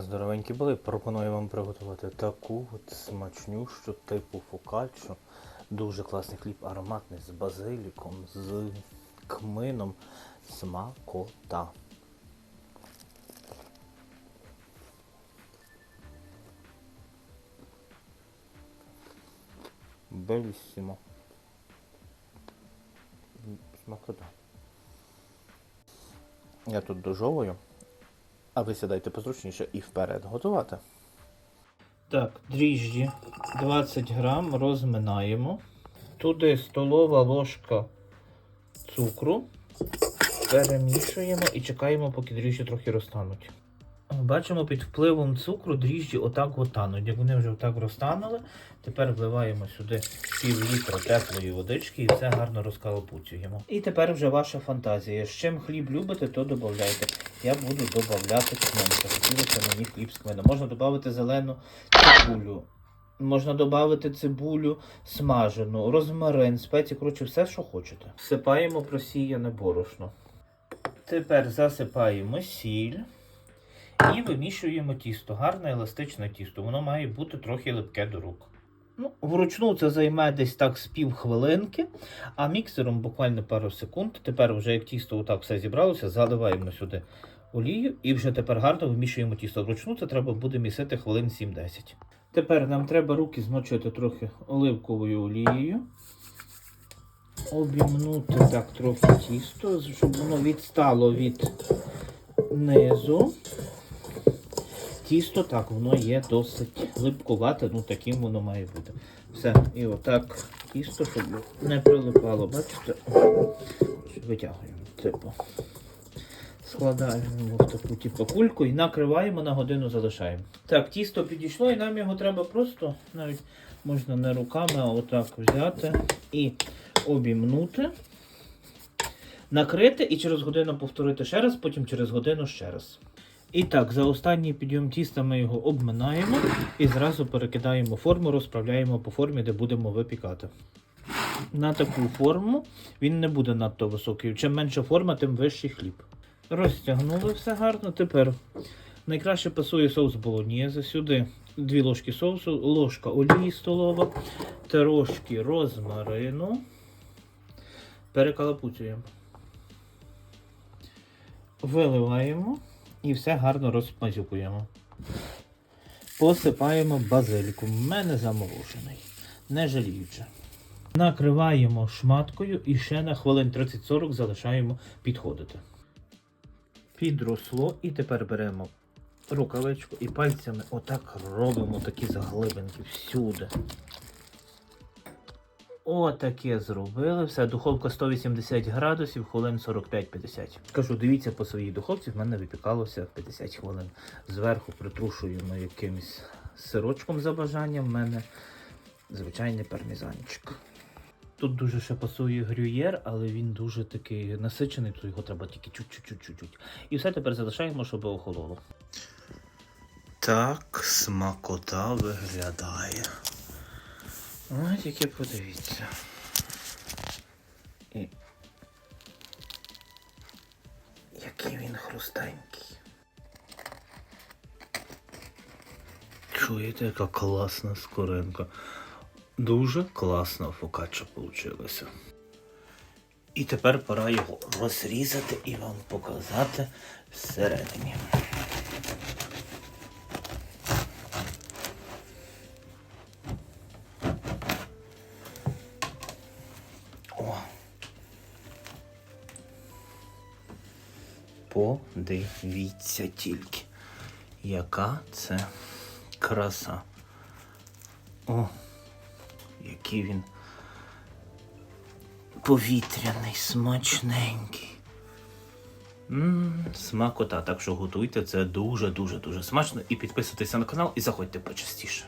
Здоровенькі були. Пропоную вам приготувати таку от смачнющу типу фокаччо. Дуже класний хліб, ароматний з базиліком, з кмином. Смакота. Беліссимо. Смакота. Я тут дожовую. А ви сідайте позручніше і вперед готувати. Так, дріжджі 20 грам розминаємо. Туди столова ложка цукру. Перемішуємо і чекаємо, поки дріжджі трохи розтануть. Бачимо, під впливом цукру дріжджі отак от тануть. Як вони вже отак розтанули, тепер вливаємо сюди пів літра теплої водички і все гарно розкалапуцюємо. І тепер вже ваша фантазія. З чим хліб любите, то додавайте. Я буду додавати кмин. Захотілося мені хліб з кмином. Можна додати зелену цибулю. Можна додати цибулю смажену, розмарин, спеції, коротше, все, що хочете. Всипаємо просіяне борошно. Тепер засипаємо сіль. І вимішуємо тісто. Гарне еластичне тісто. Воно має бути трохи липке до рук. Ну, вручну це займе десь так з пів хвилинки, а міксером буквально пару секунд. Тепер, вже як тісто отак все зібралося, заливаємо сюди олію і вже тепер гарно вимішуємо тісто. Вручну це треба буде місити хвилин 7-10. Тепер нам треба руки змочити трохи оливковою олією. Обімнути так трохи тісто, щоб воно відстало від низу. Тісто так, воно є досить липкувате, ну таким воно має бути. Все, і отак тісто, щоб не прилипало, бачите? Витягуємо, типу. Складаємо в таку типу, і накриваємо на годину залишаємо. Так, тісто підійшло, і нам його треба просто, навіть можна не руками, а отак взяти і обімнути, накрити і через годину повторити ще раз, потім через годину ще раз. І так, за останній підйом тіста ми його обминаємо і зразу перекидаємо форму, розправляємо по формі, де будемо випікати. На таку форму він не буде надто високий. Чим менша форма, тим вищий хліб. Розтягнули все гарно. Тепер найкраще пасує соус болоньєзе. Сюди 2 ложки соусу, ложка олії столова, трошки розмарину. Перекалапуцюємо. Виливаємо і все гарно розмазюкуємо. Посипаємо базиліком. У мене заморожений, не жаліючи. Накриваємо шматкою і ще на хвилин 30-40 залишаємо підходити. Підросло і тепер беремо рукавичку і пальцями отак робимо такі заглибинки всюди. Отаке зробили. Все, духовка 180 градусів, хвилин 45-50. Кажу, дивіться по своїй духовці, в мене випікалося 50 хвилин. Зверху притрушуємо якимось сирочком за бажанням. В мене звичайний пармезанчик. Тут дуже ще пасує грюєр, але він дуже такий насичений, то його треба тільки чуть-чуть-чуть-чуть. І все тепер залишаємо, щоб охололо. Так, смакота виглядає. Ось тільки подивіться. І... Який він хрустенький. Чуєте, яка класна скоринка. Дуже класна фокачча вийшла. І тепер пора його розрізати і вам показати всередині. Подивіться тільки, яка це краса. О, який він повітряний, смачненький. Ммм, смакота. Так що готуйте це дуже-дуже дуже смачно. І підписуйтеся на канал і заходьте почастіше.